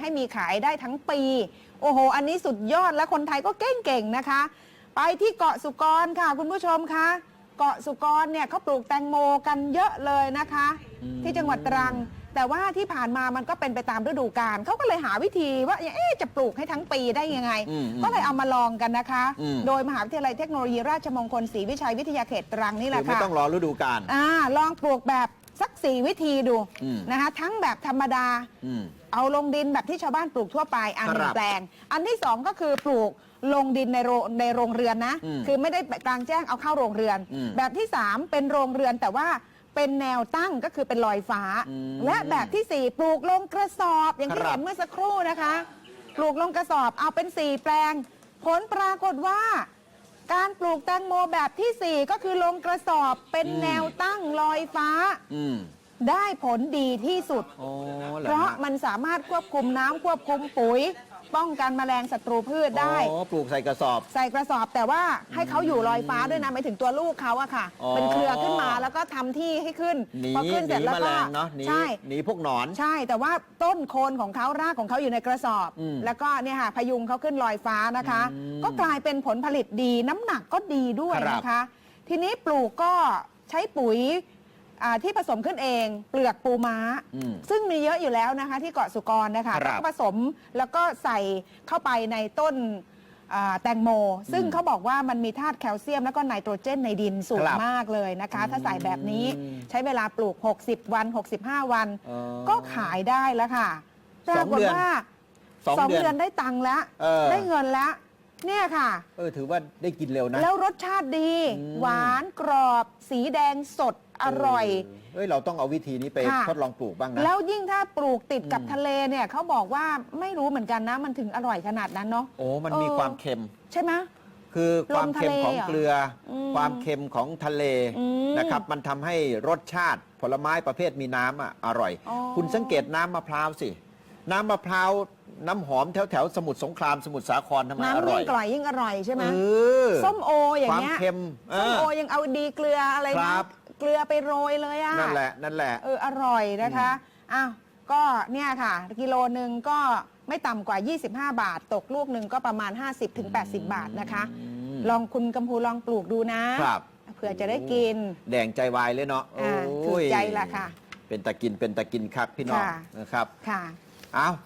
ให้มีขายได้ทั้งปี โอ้โห อันนี้สุดยอดและคนไทยก็เก่งๆนะคะ ไปที่เกาะสุกรค่ะ คุณผู้ชมคะเกาะสุกรเนี่ยเขาปลูกแตงโมกันเยอะเลยนะคะอืมที่จังหวัดตรัง แต่ว่าที่ผ่านมามันก็เป็นไปตามฤดูกาลเขาก็เลยหาวิธีว่าเอ๊ะจะปลูกให้ทั้งปีได้ยังไงอืมอืมก็เลยเอามาลองกันนะคะอืมโดยมหาวิทยาลัยเทคโนโลยีราชมงคลศรีวิชัยวิทยาเขตตรังนี่แหคืละอไม่ค่ะต้องรอฤดูกาลอ่าลองปลูกแบบ สักสี่วิธีดูอืม นะคะทั้งแบบธรรมดา อืม เอาลงดินแบบที่ชาวบ้านปลูกทั่วไปอันหนึ่ครังบแปลง อันที่สองก็คือปลูกลงดินในโรงในโรงเรือนนะ อืมคือไม่ได้กลางแจ้งเอาเข้าโรงเรือน อืมแบบที่สามเป็นโรงเรือนแต่ว่าเป็นแนวตั้งก็คือเป็นลอยฟ้า อืมและแบบที่สี่ปลูกลงกระสอบอย่างที่ครับ เห็นเมื่อสักครู่นะคะ ปลูกลงกระสอบเอาเป็นสี่แปลง ผลปรากฏว่า การปลูกแตงโมแบบที่สี่ก็คือลงกระสอบเป็นอืมแนวตั้งลอยฟ้า อืมได้ผลดีที่สุดโอ้หอเพราะฮมันสามารถควบคุมน้ำควบคุมปุ๋ย ป้องกันแมลงศัตรูพืชได้ อ๋อปลูกใส่กระสอบ ใส่กระสอบแต่ว่าให้เขาอยู่ลอยฟ้าด้วยนะไม่ถึงตัวลูกเขาอะค่ะ อ๋อ เป็นเครือขึ้นมาแล้วก็ทำที่ให้ขึ้น หนีพอขึ้นหเสร็นีจแล้วแมลก็งเนาะหนีใช่ หนีพวกหนอน ใช่แต่ว่าต้นโคนของเขารากของเขาอยู่ในกระสอบ อืมแล้วก็เนี่ยค่ะพยุงเขาขึ้นลอยฟ้านะคะ อืมก็กลายเป็นผลผลิตดีน้ำหนักก็ดีด้วยครับนะคะ ทีนี้ปลูกก็ใช้ปุ๋ย อ่าที่ผสมขึ้นเองเปลือกปูม้า อืมซึ่งมีเยอะอยู่แล้วนะคะ ที่เกาะสุกรนะคะครับก็ผสมแล้วก็ใส่เข้าไปในต้นอ่าแตงโม ซึ่งอืมเขาบอกว่ามันมีธาตุแคลเซียมแล้วก็ไนโตรเจนในดินสูคงรับมากเลยนะคะ ถ้าใส่แบบนี้อืม ใช้เวลาปลูก 60 วัน 65 วันอ๋อก็ขายได้แล้วค่ะปสราองกฏเดือนว่าสองสองเดือนเดือนได้ตังค์แล้วเออ ได้เงินแล้ว เนี่ยค่ะ เออถือว่าได้กินเร็วนะ แล้วรสชาติดี อืม หวานกรอบ สีแดงสด อร่อย เฮ้ย เราต้องเอาวิธีนี้ไปค่ะ ทดลองปลูกบ้างนะ แล้วยิ่งถ้าปลูกติดกับอืม ทะเลเนี่ยเขาบอกว่าไม่รู้เหมือนกันนะ มันถึงอร่อยขนาดนั้นเนาะ โอ้ มันมีเออ ความเค็ม ใช่ไหม คือความเค็มของลมทะเลเหรอเกลืออมความเค็มของทะเลอืมนะครับ มันทำให้รสชาติผลไม้ประเภทมีน้ำอะอร่อย อ๋อ คุณสังเกตน้ำมะพร้าวสิ น้ำมะพร้าวน้ำหอมแถวแถวๆสมุทรสงครามสมุทรสาครทำไมอน้ำร่ยิ่องยกร่อยยิ่งอร่อยใช่ไหมเออส้มโออย่างเงี้ยความเค็มเออส้มโอยังเอาดีเกลืออะไรครันะบ เกลือไปโรยเลยอะนั่นแหละนั่นแหละ เอออร่อยนะคะอ้าวก็เนี่ยค่ะ กิโลหนึ่งก็ไม่ต่ำกว่า 25 บาท ตกลูกหนึ่งก็ประมาณ 50-80 บาทนะคะอืมลองคุณกำพูลองปลูกดูนะครับ เผื่อจะได้กินแดงใจวายเลยเนาะอ่าโอ้ยถูกใจละค่ะ เป็นตะกินเป็นตะกินครับพี่น้องค่ะ นะครับค่ะเอา